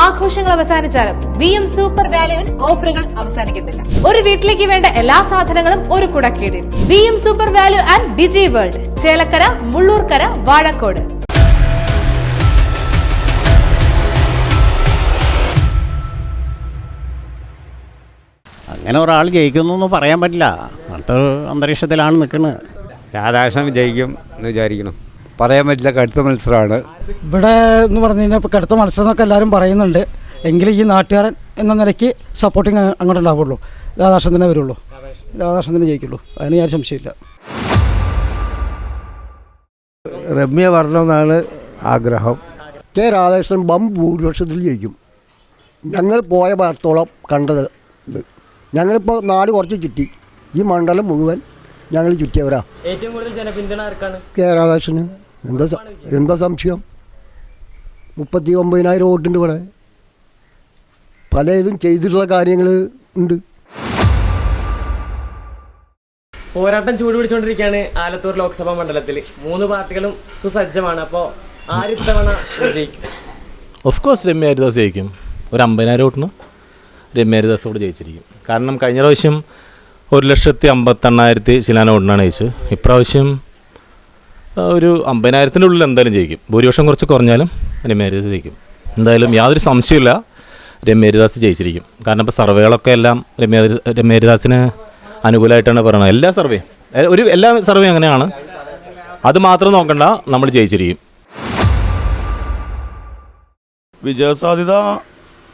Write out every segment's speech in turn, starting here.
ആഘോഷങ്ങൾ അവസാനിച്ചാലും V M super വാല്യുവിൽ ഓഫറുകൾ അവസാനിക്കുന്നില്ല ഒരു വീട്ടിലേക്ക് വേണ്ട എല്ലാ സാധനങ്ങളും ഒരു കുടക്കീടിൽ V M super value and digi world Chelakkara Mulloorkara Vazhakkode. അങ്ങനെ ഒരാൾ ജയിക്കുന്നൊന്നും പറയാൻ പറ്റില്ല. അങ്ങനത്തെ ഒരു അന്തരീക്ഷത്തിലാണ് നിൽക്കുന്നത് രാധാകൃഷ്ണൻ വിജയിക്കും എന്ന് വിചാരിക്കണം പറയാൻ പറ്റില്ല കടുത്ത മത്സരമാണ്. ഇവിടെ എന്ന് പറഞ്ഞു കഴിഞ്ഞാൽ ഇപ്പോൾ കടുത്ത മത്സരം എന്നൊക്കെ എല്ലാവരും പറയുന്നുണ്ട്. എങ്കിലും ഈ നാട്ടുകാരൻ എന്ന നിലയ്ക്ക് സപ്പോർട്ടിങ് അങ്ങോട്ട് ഉണ്ടാവുള്ളൂ രാധാകൃഷ്ണൻ തന്നെ വരുള്ളൂ. രാധാകൃഷ്ണൻ തന്നെ ജയിക്കുള്ളൂ. അതിന് ഞാൻ സംശയമില്ല രമ്യ വരണമെന്നാണ് ആഗ്രഹം. കെ രാധാകൃഷ്ണൻ ബം ഭൂരിപക്ഷത്തിൽ ജയിക്കും. ഞങ്ങൾ പോയ ഭാഗത്തോളം കണ്ടത് ഞങ്ങളിപ്പോൾ നാട് കുറച്ച് കിട്ടി ഈ മണ്ഡലം മുഴുവൻ ഞങ്ങൾ ചുറ്റിയവരാ? ഏറ്റവും കൂടുതൽ ജനപിന്തുണ ആർക്കാണ്? കെ രാധാകൃഷ്ണന്. എന്താ എന്താ സംശയം? മുപ്പത്തി ഒമ്പതിനായിരം വോട്ടുണ്ട് ഇവിടെ. പല ഇതും ചെയ്തിട്ടുള്ള കാര്യങ്ങൾ ഉണ്ട്. പോരാട്ടം ചൂട് പിടിച്ചുകൊണ്ടിരിക്കുകയാണ് ആലത്തൂർ ലോക്സഭാ മണ്ഡലത്തിൽ മൂന്ന് പാർട്ടികളും സുസജ്ജമാണ്. അപ്പോൾ ആരിത്തവണ വിജയിക്കും? ഓഫ് കോഴ്സ് രമ്യ ഹരിദാസ് ജയിക്കും. ഒരു അമ്പതിനായിരം വോട്ടിന് രമ്യ ഹരിദാസ് കൂടെ ജയിച്ചിരിക്കും. കാരണം കഴിഞ്ഞ പ്രാവശ്യം ഒരു ലക്ഷത്തി അമ്പത്തെണ്ണായിരത്തി ശിലാന വോട്ടിനാണ് ജയിച്ചത്. ഇപ്രാവശ്യം ഒരു അമ്പതിനായിരത്തിന്റെ ഉള്ളിൽ എന്തായാലും ജയിക്കും. ഭൂരിപക്ഷം കുറച്ച് കുറഞ്ഞാലും രമ്യരിദാസ് ജയിക്കും. എന്തായാലും യാതൊരു സംശയമില്ല രമ്യരിദാസ് ജയിച്ചിരിക്കും. കാരണം ഇപ്പോൾ സർവേകളൊക്കെ എല്ലാം രമ്യ രമ്യരിദാസിന് അനുകൂലമായിട്ടാണ് പറയുന്നത്. എല്ലാ സർവേയും ഒരു എല്ലാ സർവേയും അങ്ങനെയാണ്. അത് മാത്രം നോക്കണ്ട നമ്മൾ ജയിച്ചിരിക്കും. വിജയസാധ്യത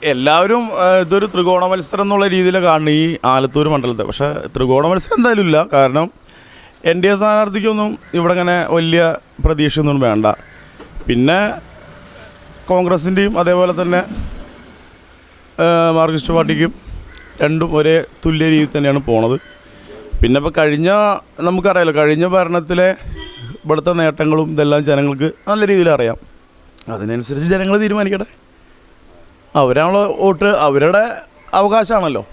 എല്ലാവരും ഇതൊരു ത്രികോണ മത്സരം എന്നുള്ള രീതിയിൽ കാണുന്നു ഈ ആലത്തൂർ മണ്ഡലത്തെ. പക്ഷേ ത്രികോണ മത്സരം എന്തായാലും ഇല്ല കാരണം എൻ ഡി എ സ്ഥാനാർത്ഥിക്കൊന്നും ഇവിടെ അങ്ങനെ വലിയ പ്രതീക്ഷയൊന്നും വേണ്ട. പിന്നെ കോൺഗ്രസിന്റെയും അതേപോലെ തന്നെ മാർക്സിസ്റ്റ് പാർട്ടിക്കും രണ്ടും ഒരേ തുല്യ രീതിയിൽ തന്നെയാണ് പോണത്. പിന്നെ ഇപ്പോൾ കഴിഞ്ഞ നമുക്കറിയാലോ കഴിഞ്ഞ ഭരണത്തിലെ ഇവിടുത്തെ നേട്ടങ്ങളും ഇതെല്ലാം ജനങ്ങൾക്ക് നല്ല രീതിയിൽ അറിയാം. അതിനനുസരിച്ച് ജനങ്ങൾ തീരുമാനിക്കട്ടെ. അവരാണല്ലോ വോട്ട് അവരുടെ അവകാശമാണല്ലോ.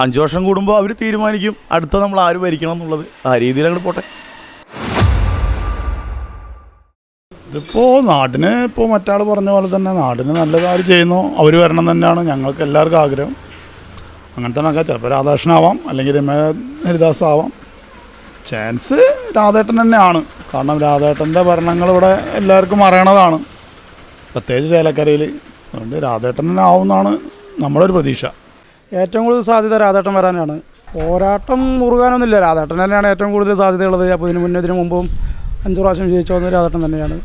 അഞ്ച് വർഷം കൂടുമ്പോൾ അവർ തീരുമാനിക്കും അടുത്ത നമ്മൾ ആര് ഭരിക്കണം എന്നുള്ളത്. ആ രീതിയിൽ അങ്ങോട്ട് പോട്ടെ. ഇതിപ്പോൾ നാടിന് ഇപ്പോൾ മറ്റാൾ പറഞ്ഞ പോലെ തന്നെ നാടിന് നല്ല കാര്യം ചെയ്യുന്നു അവർ വരണം തന്നെയാണ് ഞങ്ങൾക്ക് എല്ലാവർക്കും ആഗ്രഹം. അങ്ങനെ തന്നെ ചിലപ്പോൾ രാധാകൃഷ്ണനാവാം അല്ലെങ്കിൽ രമ ഹരിദാസ് ആവാം. ചാൻസ് രാധേട്ടൻ തന്നെയാണ്. കാരണം രാധേട്ടന്റെ ഭരണങ്ങൾ ഇവിടെ എല്ലാവർക്കും അറിയണതാണ്. പ്രത്യേകിച്ച് ചേലക്കരയിൽ അതുകൊണ്ട് ആവുമെന്നാണ് നമ്മുടെ ഒരു പ്രതീക്ഷ. ഏറ്റവും കൂടുതൽ സാധ്യത രാധേട്ടൻ വരാനാണ്. പോരാട്ടം മുറുകാനൊന്നുമില്ല. രാധേട്ടൻ തന്നെയാണ് ഏറ്റവും കൂടുതൽ സാധ്യതയുള്ളത്. അപ്പോൾ ഇതിന് മുന്നേ ഇതിന് മുമ്പും അഞ്ച് പ്രാവശ്യം ജയിച്ചു വന്നത് രാധേട്ടൻ തന്നെയാണ്.